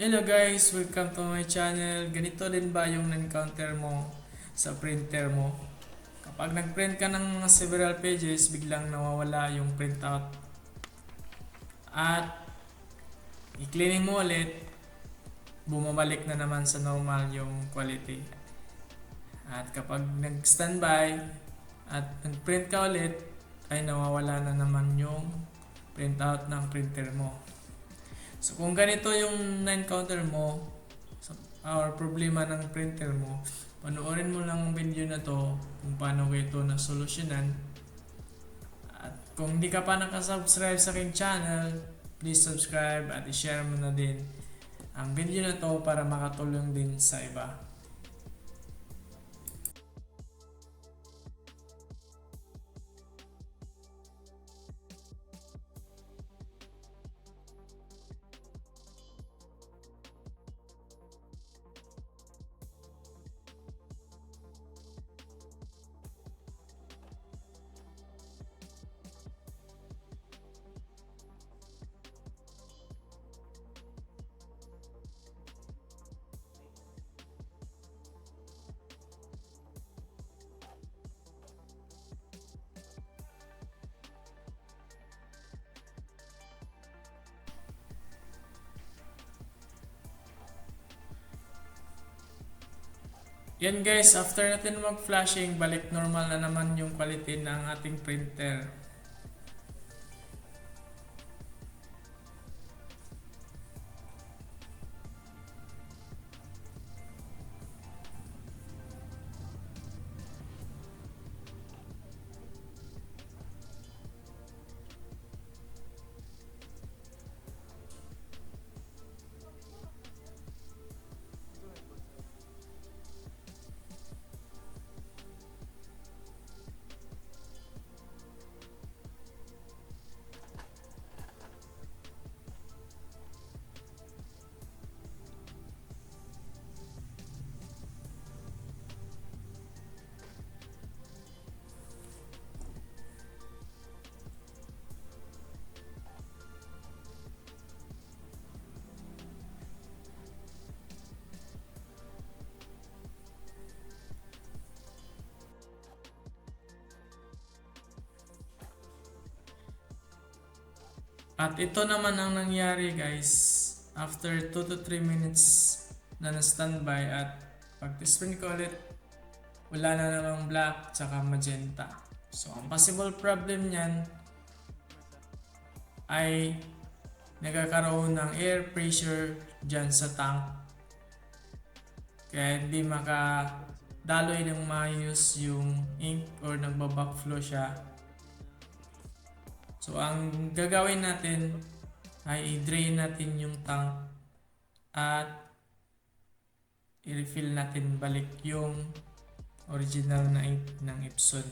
Hello guys, welcome to my channel. Ganito din ba yung encounter mo sa printer mo? Kapag nag-print ka ng several pages, biglang nawawala yung printout. At i-cleaning mo ulit, bumabalik na naman sa normal yung quality. At kapag nag-standby at nag-print ka ulit, ay nawawala na naman yung printout ng printer mo. So kung ganito yung na-encounter mo or problema ng printer mo, panoorin mo lang ang video na to kung paano ko ito na solusyonan. At kung hindi ka pa nakasubscribe sa aking channel, please subscribe at i-share mo na din ang video na to para makatulong din sa iba. Yan guys, after natin mag-flashing, balik normal na naman yung quality ng ating printer. At ito naman ang nangyari guys. After 2 to 3 minutes na na-standby at pag spin ko ulit wala na namang black tsaka magenta. So ang possible problem niyan ay nagkakaroon ng air pressure dyan sa tank. Kaya hindi makadaloy ng maayos yung ink or nagbabackflow siya So, ang gagawin natin ay i-drain natin yung tank at i-refill natin balik yung original na ng Epson.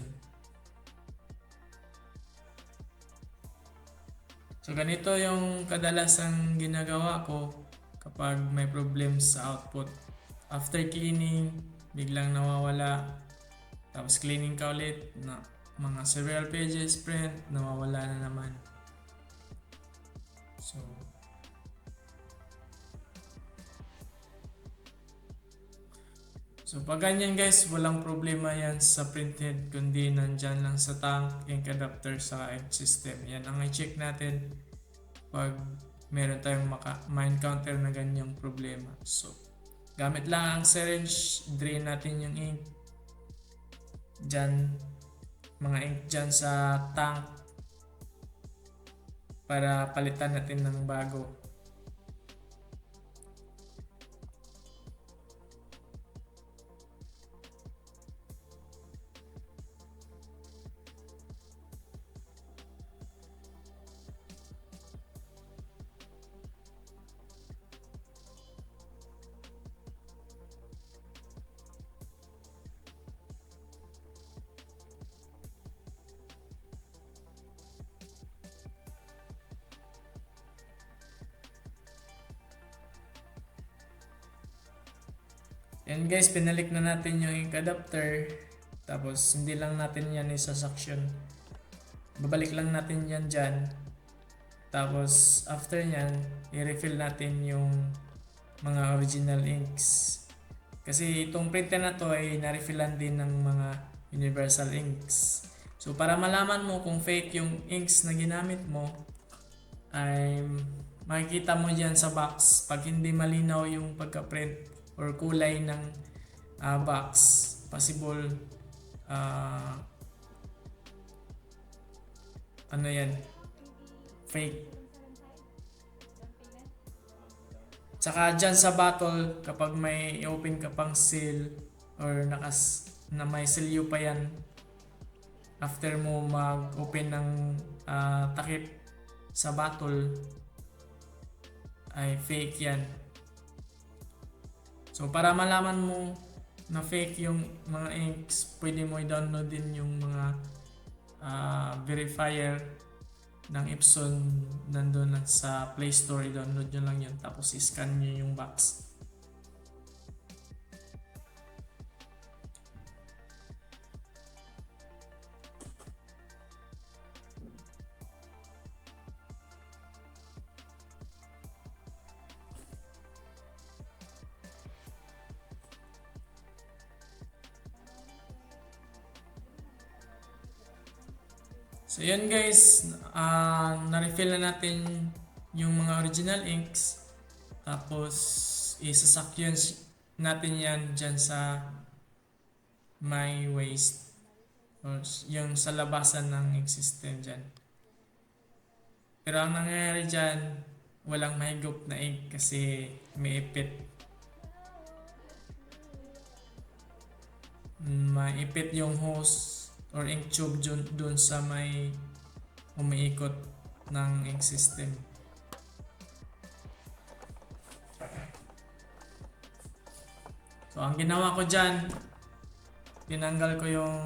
So, ganito yung kadalasang ginagawa ko kapag may problem sa output. After cleaning, biglang nawawala. Tapos cleaning ka ulit, na mga serial pages print, nawawala na naman. So, So pag ganyan guys, walang problema yan sa printhead kundi nandyan lang sa tank, ink adapter sa ink system. Yan ang i-check natin pag meron tayong ma-encounter na ganyang problema. So, gamit lang ang syringe, drain natin yung ink. Dyan, mga ink dyan sa tank para palitan natin ng bago. Yan guys, pinalik na natin yung ink adapter. Tapos hindi lang natin yan isa-suction. Babalik lang natin yan dyan. Tapos after nyan, i-refill natin yung mga original inks. Kasi itong printer na to ay na-refillan din ng mga universal inks. So para malaman mo kung fake yung inks na ginamit mo ay makikita mo dyan sa box pag hindi malinaw yung pagka-print or kulay ng ah, box. Possible ah, ano yan? Fake. Tsaka dyan sa battle, kapag may open ka pang seal or nakas, na may silyo pa yan, after mo mag-open ng ah, takip sa battle, ay fake yan. So para malaman mo na fake yung mga inks, pwede mo i-download din yung mga ah, verifier ng Epson nandun lang sa Play Store, i-download nyo lang yun tapos i-scan nyo yung box. So yun guys, ah na-refill na natin yung mga original inks. Tapos isasakyan natin yan dyan sa my waste. Yung sa labasan ng system dyan. Pero ang nangyayari dyan, walang mahigop na ink kasi may ipit. Maipit yung hose or ink tube dun, dun sa may umiikot ng ink system. So, ang ginawa ko dyan, tinanggal ko yung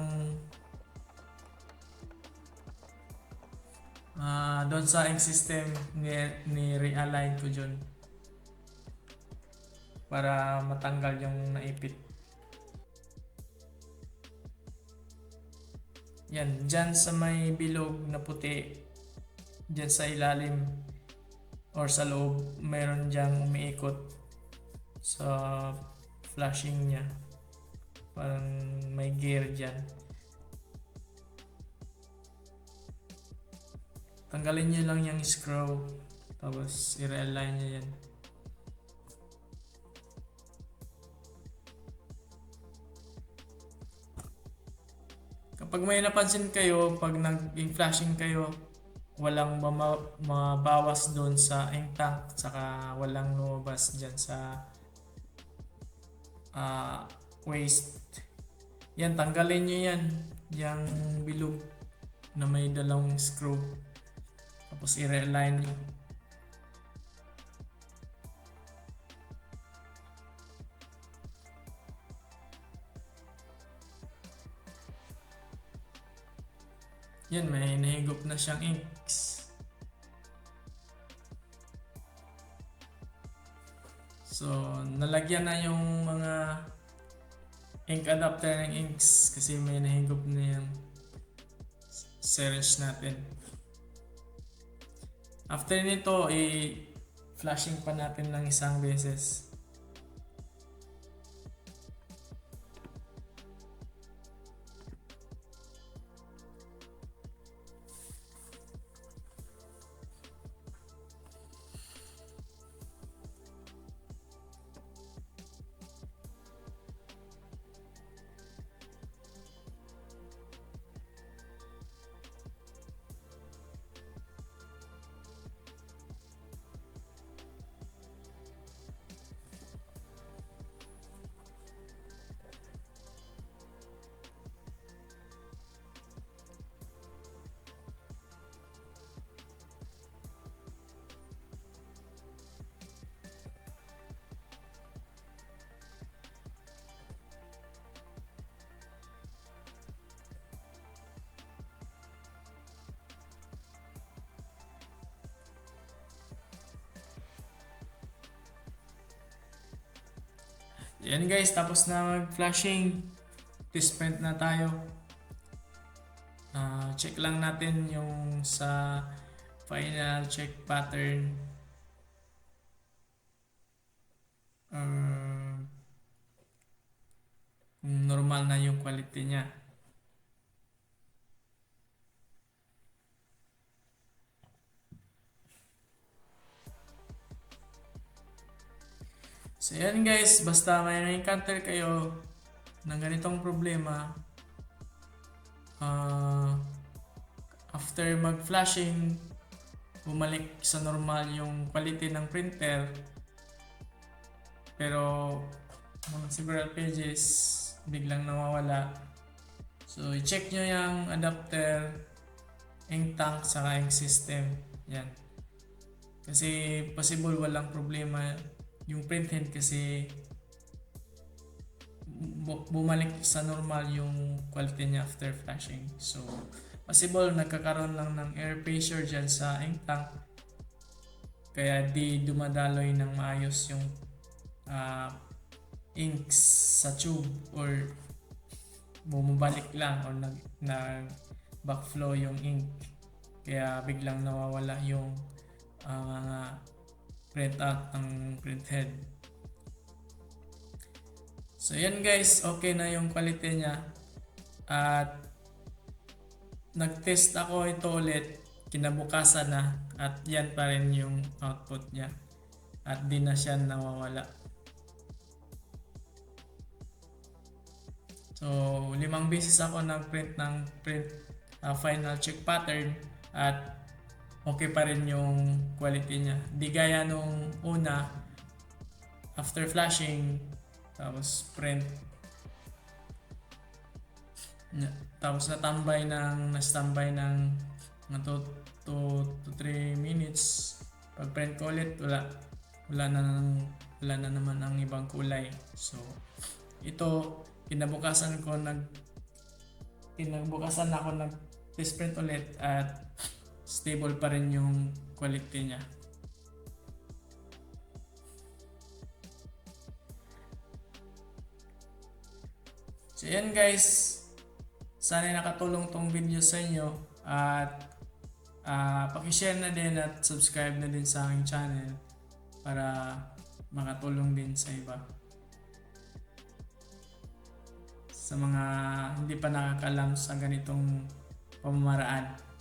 ah doon sa ink system ni, ni ko dyan para matanggal yung naipit. Yan, dyan sa may bilog na puti, dyan sa ilalim or sa loob, mayroon dyan umiikot sa flashing niya. Parang may gear dyan. Tanggalin niyo lang yung screw, tapos i-realign niyo yan. Kapag may napansin kayo, pag nag-flashing kayo, walang mama- mabawas doon sa ink tank, saka walang lumabas dyan sa ah, waste. Yan, tanggalin nyo yan. Yung bilog na may dalawang screw. Tapos i-realign nyo. Yan, may nahigop na siyang inks. So, nalagyan na yung mga ink adapter ng inks kasi may nahigop na yung syringe natin. After nito, i-flashing pa natin ng isang beses. Yan guys, tapos na mag-flashing. Test print na tayo. Ah, check lang natin yung sa final check pattern. kung normal na yung quality niya. So yan guys, basta may na-encounter kayo ng ganitong problema, ah, after mag-flashing, bumalik sa normal yung quality ng printer, pero mga several pages, biglang nawawala. So, i-check nyo yung adapter, ink tank, saka ink system. Yan. Kasi possible walang problema yung printhead kasi bu- bumalik sa normal yung quality niya after flashing. So, possible nagkakaroon lang ng air pressure dyan sa ink tank kaya di dumadaloy ng maayos yung ah, inks sa tube or bumabalik lang or nag, nag backflow yung ink kaya biglang nawawala yung mga print out ng print head. So yan guys okay na yung quality niya. At nag-test ako ito ulit. Kinabukasan na. At yan pa rin yung output niya. At di na siya nawawala. So, limang beses ako nag-print ng print uh, final check pattern. At okay pa rin yung quality niya. Di gaya nung una, after flashing, tapos print, na- tapos natambay ng, na-standby ng mga 2 to 3 minutes. Pag print ko ulit, wala, wala na, wala na naman ang ibang kulay. So, ito, kinabukasan ko nag kinabukasan ako nag test print ulit at stable pa rin yung quality niya. So yan guys, sana nakatulong tong video sa inyo at ah paki-share na din at subscribe na din sa aking channel para makatulong din sa iba sa mga hindi pa nakakalam sa ganitong pamamaraan.